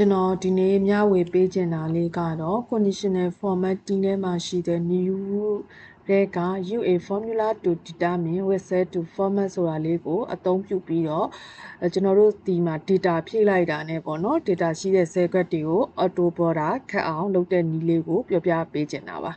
ကျွန်တော်ဒီနေ့မျှဝေပေးချင်တာလေးကတော့ conditional formatting ထဲမှာရှိတဲ့ new တဲ့က UA formula to determine with set to format ဆိုတာလေးကိုအသုံးပြုပြီးတော့အဲကျွန်တော်တို့ဒီမှာ data ဖြည့်လိုက်တာနဲ့ပေါ့နော် data ရှိတဲ့ cell grid တွေကို auto border ခတ်အောင်လုပ်တဲ့နည်းလေးကို ပြောပြပေးချင်တာပါ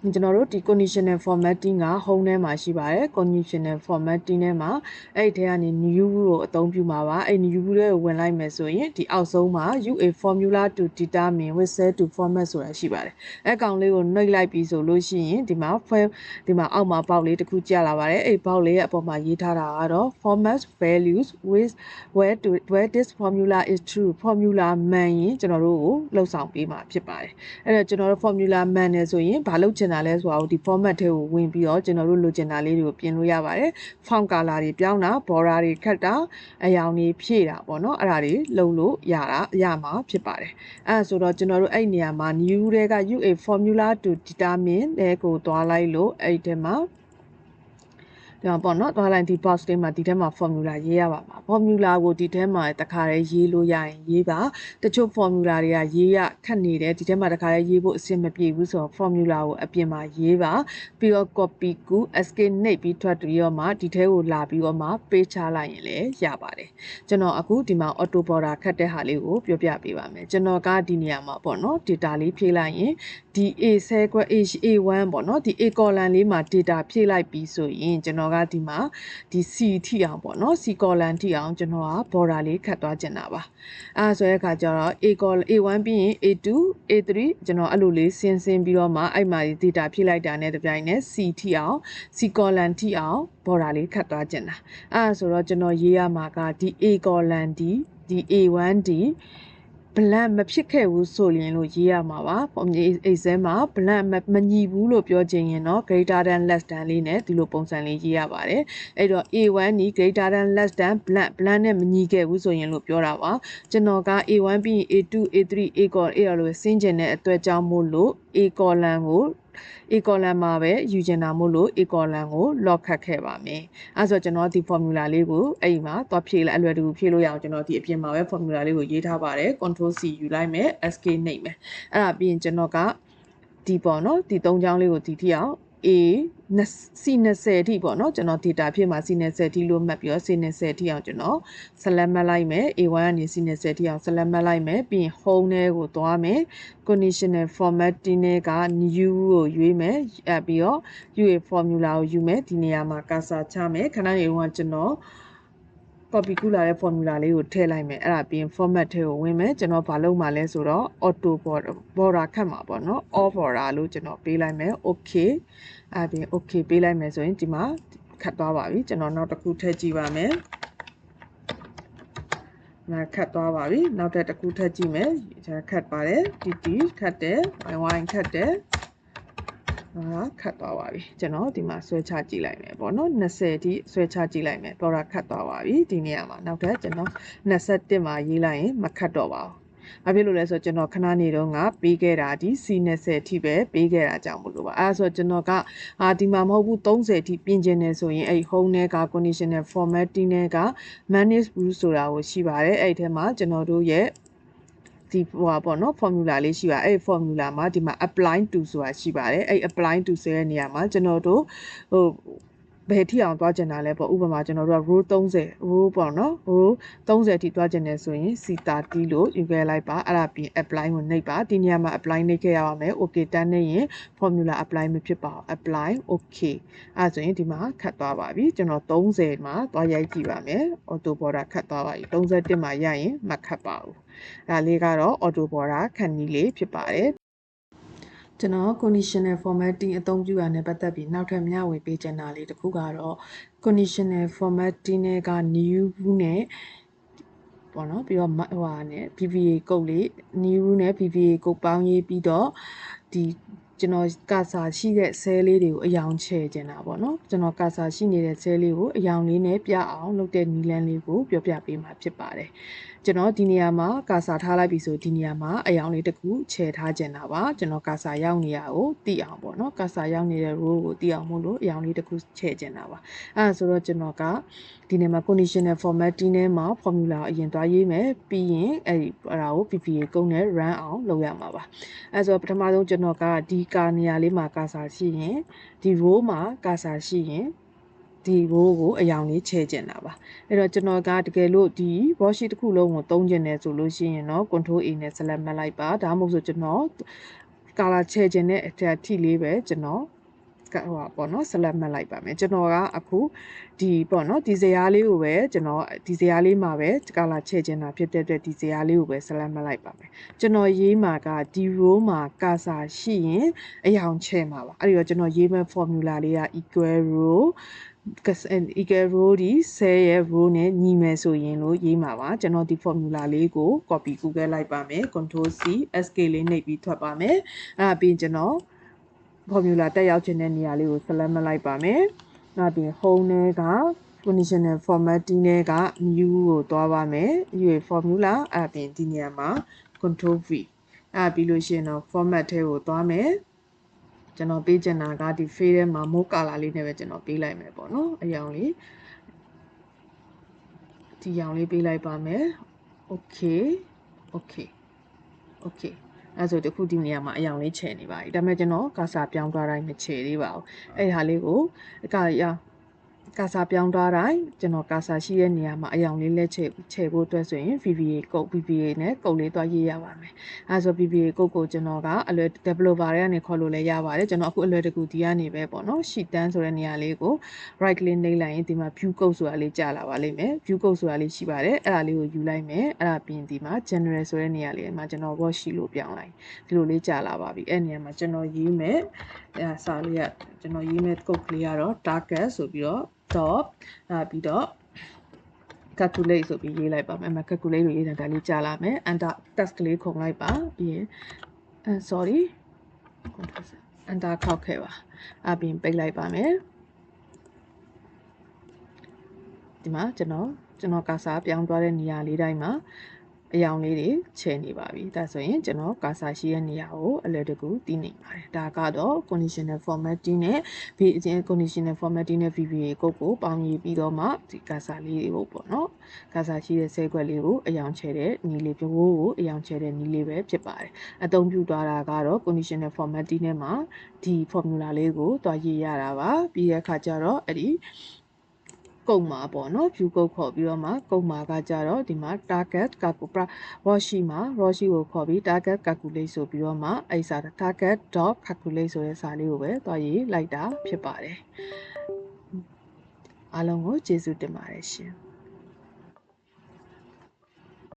ကျွန်တော်တို့ဒီ conditional formatting က home ထဲမှာရှိပါတယ် conditional formatting ထဲမှာအဲ့ဒီထဲကနေ new ကိုအသုံးပြုမှာပါအဲ့ new တွေကိုဝင်လိုက်မယ်ဆိုရင်ဒီအောက်ဆုံးမှာ UA formula to determine with set to format ဆိုတာရှိပါတယ်အဲ့ကောင်လေးကိုနှိပ်လိုက်ပြီးဆိုလို့ရှိရင်ဒီမှာ file ဒီမှာအောက်မှာပေါက်လေးတစ်ခုကျလာပါတယ်အဲ့ပေါက်လေးရဲ့အပေါ်မှာရေးထားတာကတော့ format values with where to where this formula is true formula မှန်ရင်ကျွန်တော်တို့ကိုလှုပ်ဆောင်ပေးမှာဖြစ်ပါတယ်အဲ့တော့ကျွန်တော်တို့ formula မှန်တယ်ဆိုရင်ဘာလုပ်ချင်တာလဲဆိုတာကိုဒီ format ထဲကိုဝင်ပြီးတော့ကျွန်တော်တို့လိုချင်တာလေးတွေကိုပြင်လို့ရပါတယ် font color တွေပြောင်းတာ border တွေခတ်တာအယောင်တွေဖြည့်တာပေါ့နော်အဲ့ဒါတွေလုပ်လို့ရတာရမှာဖြစ်ပါတယ်အဲ့ဒါဆိုတော့ကျွန်တော်တို့အဲ့နေရာမှာ new တွေက UA formula to determine တဲ့ကိုသွားလိုက်လို့အဲ့ဒီထဲမှာ ဒါပေါ့နော်သွားလိုက်ဒီ box ထဲမှာဒီထဲမှာ formula ရေးရပါမှာ formula ကိုဒီထဲမှာတခါတည်းရေးလို့ရရင်ရေးပါတချို့ formula တွေကရေးရခက်နေတယ်ဒီထဲမှာတခါတည်းရေးဖို့အဆင်မပြေဘူးဆိုတော့ formula ကိုအပြင်မှာရေးပါပြီးတော့ copy ကူ escape နှိပ်ပြီးထွက်ပြီးတော့မှဒီထဲကိုလာပြီးတော့မှ paste ချလိုက်ရင်လည်းရပါတယ်ကျွန်တော်အခုဒီမှာ auto border ခတ်တဲ့ဟာလေးကိုပြောပြပေးပါမယ်ကျွန်တော်ကဒီနေရာမှာပေါ့နော် data လေးဖြည့်လိုက်ရင်ဒီ A sequence A1 ပေါ့နော်ဒီ A column လေးမှာ data ဖြည့်လိုက်ပြီးဆိုရင်ကျွန်တော်ကဒီမှာဒီ C ထိအောင်ပေါ့နော် C column ထိအောင်ကျွန်တော်က border လေးခတ်သွားကျင်တာပါအဲဆိုတဲ့အခါကျတော့ A column A1 ပြီးရင် A2 A3 ကျွန်တော်အဲ့လိုလေးဆင်းဆင်းပြီးတော့မှအဲ့မှာ data ဖြည့်လိုက်တာနဲ့တပြိုင်နက် C ထိအောင် C column ထိအောင် border လေးခတ်သွားကျင်တာအဲဆိုတော့ကျွန်တော်ရေးရမှာကဒီ A column ဒီဒီ A1D blank မဖြစ်ခဲ့ဘူးဆိုရင်လို့ရေးရမှာပါ။ form exam မှာ blank မညီဘူးလို့ပြောချင်ရင်တော့ greater than less than လေးနဲ့ဒီလိုပုံစံလေးရေးရပါတယ်။အဲ့တော့ A1 นี่ greater than less than blank blank နဲ့မညီခဲ့ဘူးဆိုရင်လို့ပြောတာပါ။ကျွန်တော်က A1 ပြီးရင် A2 A3 A column A လို့ဆင်းကျင်တဲ့အတွက်ကြောင့်မို့လို့ A column ကို A column မှာပဲယူချင်တာမို့လို့ A column ကို lock ခတ်ခဲ့ပါမယ်။အဲဆိုကျွန်တော်ဒီ formula လေးကိုအဲ့ဒီမှာသွားဖြည့်လိုက်အလွယ်တကူဖြည့်လို့ရအောင်ကျွန်တော်ဒီအပြင်မှာပဲ formula လေးကိုရေးထားပါတယ်။ control C ယူလိုက်မယ် SK နှိပ်မယ်။အဲ့ဒါပြီးရင်ကျွန်တော်ကဒီပေါ့နော်ဒီ၃ချောင်းလေးကိုဒီထိအောင် A C20 အထိပေါ့နော်ကျွန်တော် data ဖြစ်မှာ C20 အထိလို့မှတ်ပြီးတော့ C20 အထိအောင်ကျွန်တော် select မှတ်လိုက်မယ် A1 ကနေ C20 အထိအောင် select မှတ်လိုက်မယ်ပြီးရင် home ထဲကိုသွားမယ် conditional formatting နဲ့က new ကိုရွေးမယ်အဲပြီးတော့ UA formula ကိုယူမယ်ဒီနေရာမှာ cursor ချမယ်ခဏနေတော့ကျွန်တော် copy ကူလာတဲ့ formula လေးကိုထည့်လိုက်မယ်အဲ့ဒါပြီးရင် format ထဲကိုဝင်မယ်ကျွန်တော်ဘာလုပ်မှာလဲဆိုတော့ auto border border ခတ်မှာပေါ့နော် all border လို့ကျွန်တော်ပေးလိုက်မယ် okay အဲ့ပြီး okay ပေးလိုက်မယ်ဆိုရင်ဒီမှာခတ်သွားပါပြီကျွန်တော်နောက်တစ်ခုထည့်ကြည့်ပါမယ်နာခတ်သွားပါပြီနောက်တစ်တစ်ခုထပ်ကြည့်မယ်ဒါခတ်ပါတယ်တီတီခတ်တယ်ဝိုင်းဝိုင်းခတ်တယ်ဟာ ခတ်သွားပါပြီကျွန်တော်ဒီမှာဆွဲချကြည့်လိုက်မယ်ပေါ့နော်20အထိဆွဲချကြည့်လိုက်မယ်ပေါ်တာခတ်သွားပါပြီဒီနေရာမှာနောက်ထပ်ကျွန်တော်21မှာရေးလိုက်ရင်မခတ်တော့ပါဘူးဘာဖြစ်လို့လဲဆိုတော့ကျွန်တော်ခဏနေတော့ငါပေးခဲ့တာဒီ C20 အထိပဲပေးခဲ့တာကြောင့်မလို့ပါအဲဆိုတော့ကျွန်တော်ကအာဒီမှာမဟုတ်ဘူး30အထိပြင်ကျင်နေဆိုရင်အဲ့ home နဲ့က conditional formatting နဲ့က manage rule ဆိုတာကိုရှိပါတယ်အဲ့ဒီထဲမှာကျွန်တော်တို့ရဲ့ ဒီဟိုပါပေါ့နော် formula လေးရှိပါအဲ့ formula မှာဒီမှာ apply to ဆိုတာရှိပါတယ်အဲ့ apply to ဆိုတဲ့နေရာမှာကျွန်တော်တို့ဟို ဘယ်ထိအောင်သွားကျင်တာလဲပေါ့ဥပမာကျွန်တော်တို့က row 30 row ပေါ့နော် row 30အထိသွားကျင်နေဆိုရင် C30 လို့ယူခဲ့လိုက်ပါအဲ့ဒါပြီး apply ကိုနှိပ်ပါဒီနေရာမှာ apply နှိပ်ခဲ့ရပါမယ် okay တန်းနေရင် formula apply မဖြစ်ပါဘူး apply okay အဲ့ဆိုရင်ဒီမှာခတ်သွားပါပြီကျွန်တော်30မှာသွားရိုက်ကြည့်ပါမယ် auto border ခတ်သွားပါပြီ31မှာရရင်မခတ်ပါဘူးဒါလေးကတော့ auto border ခန့်နည်းလေးဖြစ်ပါတယ် ကျွန်တော် conditional formatting အသုံးပြုရတဲ့ပတ်သက်ပြီးနောက်ထပ်မျှဝေပေးချင်တာလေးတစ်ခုကတော့ conditional formatting နဲ့က new နဲ့ပေါ့နော်ပြီးတော့ဟိုဟာနဲ့ VBA ကုတ်လေး new နဲ့ VBA ကုတ်ပေါင်းရေးပြီးတော့ဒီကျွန်တော်ကာစာရှိတဲ့ cell လေးတွေကိုအယောင်ချဲ့ကျင်တာပေါ့နော်ကျွန်တော်ကာစာရှိနေတဲ့ cell လေးကိုအယောင်လေးနဲ့ပြအောင်လုပ်တဲ့နည်းလမ်းလေးကိုပြောပြပေးမှာဖြစ်ပါတယ်ကျွန်တော်ဒီနေရာမှာကာစာထားလိုက်ပြီဆိုဒီနေရာမှာအယောင်လေးတစ်ခုခြယ်ထားကျင်တာပါကျွန်တော်ကာစာရောက်နေရကိုသိအောင်ပေါ့နော်ကာစာရောက်နေတဲ့ row ကိုသိအောင်မို့လို့အယောင်လေးတစ်ခုခြယ်ကျင်တာပါအဲဒါဆိုတော့ကျွန်တော်ကဒီနေရာမှာ conditional formatting ထဲမှာ formula အရင်သွားရေးမယ်ပြီးရင်အဲ့ဒီအဲ့ဒါကို PPA ကုန်းနဲ့ run အောင်လုပ်ရမှာပါအဲဆိုတော့ပထမဆုံးကျွန်တော်ကဒီကာနေရာလေးမှာကာစာရှိရင်ဒီ row မှာကာစာရှိရင် ဒီ row ကိုအယောင်လေးချဲကျင်တာပါအဲ့တော့ကျွန်တော်ကတကယ်လို့ဒီ worksheet တစ်ခုလုံးကိုသုံးကျင်တယ်ဆိုလို့ရှိရင်တော့ control A နဲ့ select မှတ်လိုက်ပါဒါမှမဟုတ်ဆိုကျွန်တော် color ချဲကျင်တဲ့အထက်ထိလေးပဲကျွန်တော်ကဟိုပါပေါ့နော် select မှတ်လိုက်ပါမယ်ကျွန်တော်ကအခုဒီပေါ့နော်ဒီဇာတ်လေးကိုပဲကျွန်တော်ဒီဇာတ်လေးမှာပဲ color ချဲကျင်တာဖြစ်တဲ့အတွက်ဒီဇာတ်လေးကိုပဲ select မှတ်လိုက်ပါမယ်ကျွန်တော်ရေးမှာကဒီ row မှာ cursor ရှိရင်အယောင်ချဲမှာပါအဲ့ဒီတော့ကျွန်တော်ရေးမဲ့ formula လေးက equal row equal row ဒီ10ရဲ့ row နဲ့ညီမယ်ဆိုရင်လို့ရေးမှာပါကျွန်တော်ဒီ formula လေးကို copy ကူးခဲ့လိုက်ပါမယ် control c sk လေးနှိပ်ပြီးထွက်ပါမယ်အဲ့ဒါပြီးကျွန်တော် formula တက်ရောက်ခြင်းတဲ့နေရာလေးကို select မလိုက်ပါမယ်နောက်ပြီး home နဲ့က conditional formatting နဲ့က new ကိုသွားပါမယ် UA formula အဲ့ပြင်ဒီနေရာမှာ control v အဲ့ပြီးလို့ရှိရင်တော့ format ထဲကိုသွားမယ် ကျွန်တော်ပေးချင်တာကဒီ fade ထဲမှာ more color လေးနဲ့ပဲကျွန်တော်ပေးလိုက်မယ်ပေါ့နော်အရောင်လေးဒီရောင်လေးပေးလိုက်ပါမယ် okay okay okay အဲဆိုတခုဒီနေရာမှာအယောင်လေးချယ်နေပါပြီဒါပေမဲ့ကျွန်တော်ကာစာပြောင်းသွားတိုင်းမချယ်သေးပါဘူးအဲ့ဟာလေးကိုအကရ ကာစာပြောင်းသွားတိုင်းကျွန်တော်ကာစာရှိတဲ့နေရာမှာအယောင်လေးလက်ချယ်ချယ်ဖို့အတွက်ဆိုရင် VBA ကုတ် VBA နဲ့ကုတ်လေးသွားရေးရပါမယ်အဲဆို VBA ကုတ်ကိုကျွန်တော်ကအလွယ် developer တွေကနေခေါ်လို့လည်းရပါတယ်ကျွန်တော်အခုအလွယ်တကူဒီကနေပဲပေါ့နော် sheet တန်းဆိုတဲ့နေရာလေးကို right click နှိပ်လိုက်ရင်ဒီမှာ view code ဆိုတာလေးကြာလာပါလိမ့်မယ် view code ဆိုတာလေးရှိပါတယ်အဲ့ဒါလေးကိုယူလိုက်မယ်အဲ့ဒါပြီးရင်ဒီမှာ general ဆိုတဲ့နေရာလေးမှာကျွန်တော် worksheet လို့ပြောင်းလိုက်ဒီလိုလေးကြာလာပါပြီအဲ့နေရာမှာကျွန်တော်ရေးမယ်အဲ့စာလေးကကျွန်တော်ရေးမယ် code ကလေးကတော့ target ဆိုပြီးတော့ dot အဲပြီးတော့ calculate ဆိုပြီးရေးလိုက်ပါမယ်အမ calculate လို့ရေးတဲ့ဒါလေးကြာလာမယ် enter test ကလေးခုံလိုက်ပါပြီးရင်အဲ sorry enter ခောက်ခဲ့ပါအပြင်ပိတ်လိုက်ပါမယ်ဒီမှာကျွန်တော်ကျွန်တော်ကာစာပြောင်းသွားတဲ့နေရာလေးတိုင်းမှာ အယောင်လေးတွေချဲနေပါပြီဒါဆိုရင်ကျွန်တော်ကာစာရှိတဲ့နေရာကိုအလွယ်တကူတည်နေပါတယ်ဒါကတော့ conditional formatting နဲ့ conditional formatting နဲ့ VBA ကုတ်ကိုပေါင်းရေးပြီးတော့မှဒီကာစာလေးကိုပေါ့နော်ကာစာရှိတဲ့ဆဲခွက်လေးကိုအယောင်ချဲတဲ့နီလေးပြိုးကိုအယောင်ချဲတဲ့နီလေးပဲဖြစ်ပါတယ်အသုံးပြုသွားတာကတော့ conditional formatting နဲ့မှာဒီ formula လေးကိုတွားရေးရတာပါပြီးတဲ့အခါကျတော့အဲ့ဒီ ကုတ်မှာပေါ့နော် view ကုတ်ခေါ်ပြီးတော့မှကုတ်မှာကကြတော့ဒီမှာ target calculate roshi မှာ roshi ကိုခေါ်ပြီး target calculate ဆိုပြီးတော့မှအဲ့စာ target.calculate ဆိုတဲ့စာလေးကိုပဲတွားရေးလိုက်တာဖြစ်ပါတယ်အားလုံးကိုကျေးဇူးတင်ပါတယ်ရှင်